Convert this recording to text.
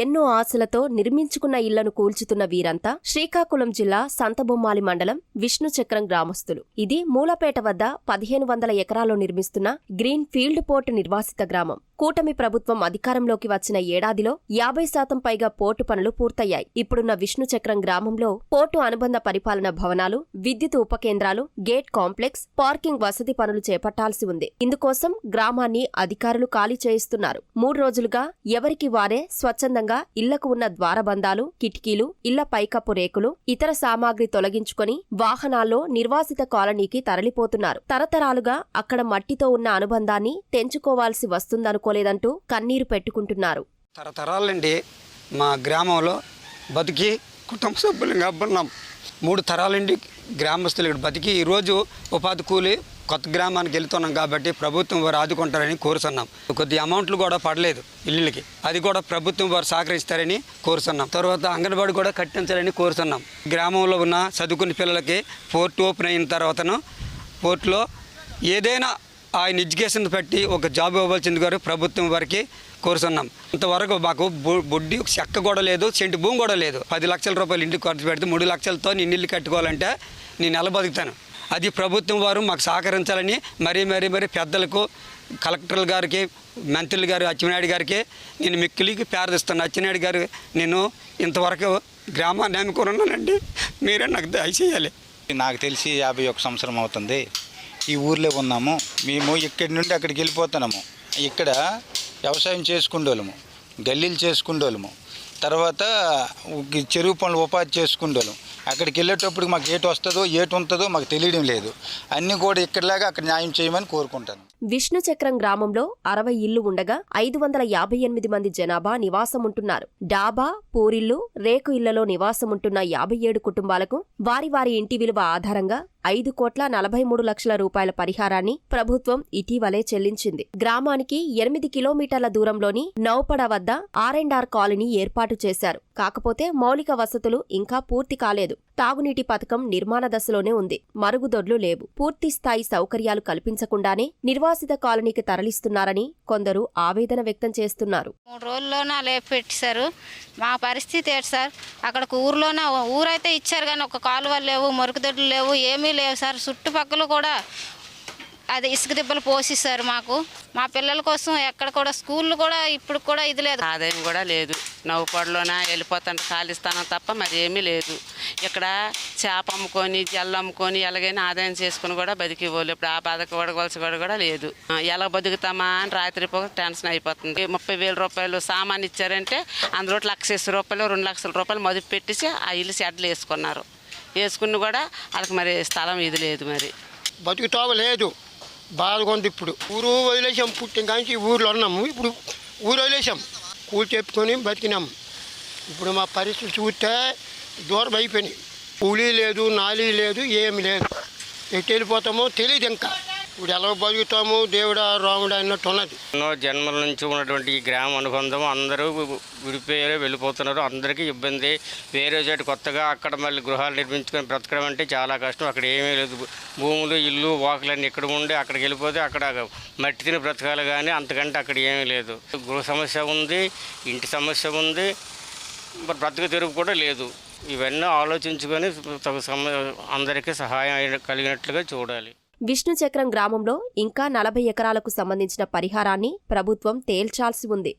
ఎన్నో ఆశలతో నిర్మించుకున్న ఇళ్ళను కూల్చుతున్న వీరంతా శ్రీకాకుళం జిల్లా సంతబొమ్మాలి మండలం విష్ణు చక్రం గ్రామస్తులు. ఇది మూలపేట వద్ద పదిహేను వందల ఎకరాల్లో నిర్మిస్తున్న గ్రీన్ ఫీల్డ్ పోర్ట్ నిర్వాసిత గ్రామం. కూటమి ప్రభుత్వం అధికారంలోకి వచ్చిన ఏడాదిలో యాభై శాతం పైగా పోర్టు పనులు పూర్తయ్యాయి. ఇప్పుడున్న విష్ణు చక్రం గ్రామంలో పోర్టు అనుబంధ పరిపాలన భవనాలు విద్యుత్ ఉపకేంద్రాలు గేట్ కాంప్లెక్స్ పార్కింగ్ వసతి పనులు చేపట్టాల్సి ఉంది. ఇందుకోసం గ్రామాన్ని అధికారులు ఖాళీ చేయిస్తున్నారు. మూడు రోజులుగా ఎవరికి వారే స్వచ్ఛందంగా ఇళ్ళకు ఉన్న ద్వారబంధాలు కిటికీలు ఇళ్ళ పైకప్పు రేకులు ఇతర సామాగ్రి తొలగించుకొని వాహనాల్లో నిర్వాసిత కాలనీకి తరలిపోతున్నారు. తరతరాలుగా అక్కడ మట్టితో ఉన్న అనుబంధాన్ని తెంచుకోవాల్సి వస్తుందనుకో వస్తుందనుకోలేదంటూ కన్నీరు పెట్టుకుంటున్నారు. తరతరాలండి మా గ్రామంలో బతికి కుటుంబ సభ్యులుగా అబ్బున్నాం మూడు తరాలండి గ్రామస్తులు ఇక్కడ బతికి ఈరోజు ఉపాధి కూలి కొత్త గ్రామానికి వెళ్తున్నాం కాబట్టి ప్రభుత్వం వారు ఆదుకుంటారని కోరుతున్నాం కొద్ది అమౌంట్లు కూడా పడలేదు ఇల్లులకి. అది కూడా ప్రభుత్వం వారు సహకరిస్తారని కోరుతున్నాం తర్వాత అంగన్వాడీ కూడా కట్టించాలని కోరుతున్నాం గ్రామంలో ఉన్న చదువుకున్న పిల్లలకి పోర్ట్ ఓపెన్ అయిన తర్వాతను ఫోర్ట్లో ఏదైనా ఆయన ఎడ్యుకేషన్ పెట్టి ఒక జాబ్ ఇవ్వాల్సింది గారు ప్రభుత్వం వారికి కోరుతున్నాం. ఇంతవరకు మాకు బొ- బొడ్డి చెక్క కూడా లేదు సెంటు భూమి కూడా లేదు. పది లక్షల రూపాయలు ఇంటికి ఖర్చు పెడితే మూడు లక్షలతో నేను ఇల్లు కట్టుకోవాలంటే నేను ఎలా బతుకుతాను? అది ప్రభుత్వం వారు మాకు సహకరించాలని మరీ మరీ మరీ పెద్దలకు కలెక్టర్ల గారికి మంత్రులు గారు అచ్చెన్నాయుడు గారికి నేను మిక్కిలికి ప్రార్థిస్తాను అచ్చెన్నాయుడు గారు నేను ఇంతవరకు గ్రామాన్ని నమ్ముకొని ఉన్నానండి. మీరే నాకు దయచేయాలి. నాకు తెలిసి యాభై ఒక సంవత్సరం అవుతుంది. ఈ ఊర్లో ఉన్నాము. మేము ఇక్కడి నుండి అక్కడికి వెళ్ళిపోతున్నాము. ఇక్కడ వ్యవసాయం చేసుకుండోళ్ళము గల్లీలు చేసుకుండోళ్ళము తర్వాత చెరువు పనులు ఉపాధి చేసుకుండోళ్ళం అక్కడికి వెళ్ళేటప్పుడు మాకు ఏటు వస్తుందో ఏటు ఉంటుందో మాకు తెలియడం లేదు. అన్నీ కూడా ఇక్కడలాగా అక్కడ న్యాయం చేయమని కోరుకుంటాను. విష్ణు చక్రం గ్రామంలో అరవై ఇళ్ళు ఉండగా ఐదు వందల యాభై ఎనిమిది మంది జనాభా నివాసముంటున్నారు. డాబా పూరిల్లు రేకు ఇళ్ళలో నివాసముంటున్న యాభై ఏడు కుటుంబాలకు వారి వారి ఇంటి విలువ ఆధారంగా ఐదు కోట్ల నలభై మూడు లక్షల రూపాయల పరిహారాన్ని ప్రభుత్వం ఇటీవలే చెల్లించింది. గ్రామానికి ఎనిమిది కిలోమీటర్ల దూరంలోని నౌపడ వద్ద ఆర్ అండ్ ఆర్ కాలనీ ఏర్పాటు చేశారు. కాకపోతే మౌలిక వసతులు ఇంకా పూర్తి కాలేదు. తాగునీటి పథకం నిర్మాణ దశలోనే ఉంది. మరుగుదొడ్లు లేవు. పూర్తి స్థాయి సౌకర్యాలు కల్పించకుండానే నిర్వాసిత కాలనీకి తరలిస్తున్నారని కొందరు ఆవేదన వ్యక్తం చేస్తున్నారు. మూడు రోజుల్లోనా లేపెట్టారు మా పరిస్థితి ఏంటి సార్? అక్కడికి ఊర్లోనే ఊరైతే ఇచ్చారు కానీ ఒక కాలువలు లేవు మరుగుదొడ్లు లేవు ఏమీ లేవు సార్. చుట్టుపక్కల కూడా అది ఇసుక దిబ్బలు పోషిస్తారు మాకు. మా పిల్లల కోసం ఎక్కడ కూడా స్కూళ్ళు కూడా ఇప్పుడు కూడా ఇది లేదు. ఆదాయం కూడా లేదు. నవ్వుపాడులోన వెళ్ళిపోతాను ఖాళీ స్థానం తప్ప మరి ఏమీ లేదు. ఇక్కడ చేప అమ్ముకొని జల్లు అమ్ముకొని ఎలాగైనా ఆదాయం చేసుకుని కూడా బతికివ్వాలి ఇప్పుడు ఆ బాధకు పడవలసి కూడా కూడా లేదు. ఎలా బతుకుతామా అని రాత్రి టెన్షన్ అయిపోతుంది. ముప్పై వేల రూపాయలు సామాన్ ఇచ్చారంటే అందులో లక్ష ఇరవై రూపాయలు రెండు లక్షల రూపాయలు మదుపు పెట్టేసి ఆ ఇల్లు షెడ్లు వేసుకున్నారు వేసుకుని కూడా వాళ్ళకి మరి స్థలం ఇది లేదు మరి. బతుకుతావు లేదు. బాధగా ఉంది ఇప్పుడు. ఊరు వదిలేసాం పుట్టిన కానీ ఊర్లో ఉన్నాము. ఇప్పుడు ఊరు వదిలేసాం. కూలి చెప్పుకొని బతికినాం. ఇప్పుడు మా పరిస్థితి చూస్తే దూరం అయిపోయినాయి. కూలీ లేదు నాలీ లేదు ఏమి లేదు. ఎటు వెళ్ళిపోతామో తెలియదు ఇంకా. ఇప్పుడు ఎలా బతుకుతాము దేవుడా రాముడా అన్నట్టు ఉన్నది. ఎన్నో జన్మల నుంచి ఉన్నటువంటి ఈ గ్రామ అనుబంధం అందరూ విడిపోయారు వెళ్ళిపోతున్నారు. అందరికీ ఇబ్బంది. వేరే చోటు కొత్తగా అక్కడ మళ్ళీ గృహాలు నిర్మించుకొని బ్రతకడం అంటే చాలా కష్టం. అక్కడ ఏమీ లేదు. భూములు ఇల్లు వాకులన్నీ ఇక్కడ ఉండి అక్కడికి వెళ్ళిపోతే అక్కడ మట్టి తిని బ్రతకాలి కానీ అంతకంటే అక్కడ ఏమీ లేదు. గృహ సమస్య ఉంది ఇంటి సమస్య ఉంది. మరి బ్రతుకు తెరువు కూడా లేదు. ఇవన్నీ ఆలోచించుకొని తగు సమ అందరికీ సహాయం కలిగినట్లుగా చూడాలి. విష్ణు చక్రం గ్రామంలో ఇంకా నలభై ఎకరాలకు సంబంధించిన పరిహారాన్ని ప్రభుత్వం తేల్చాల్సి ఉంది.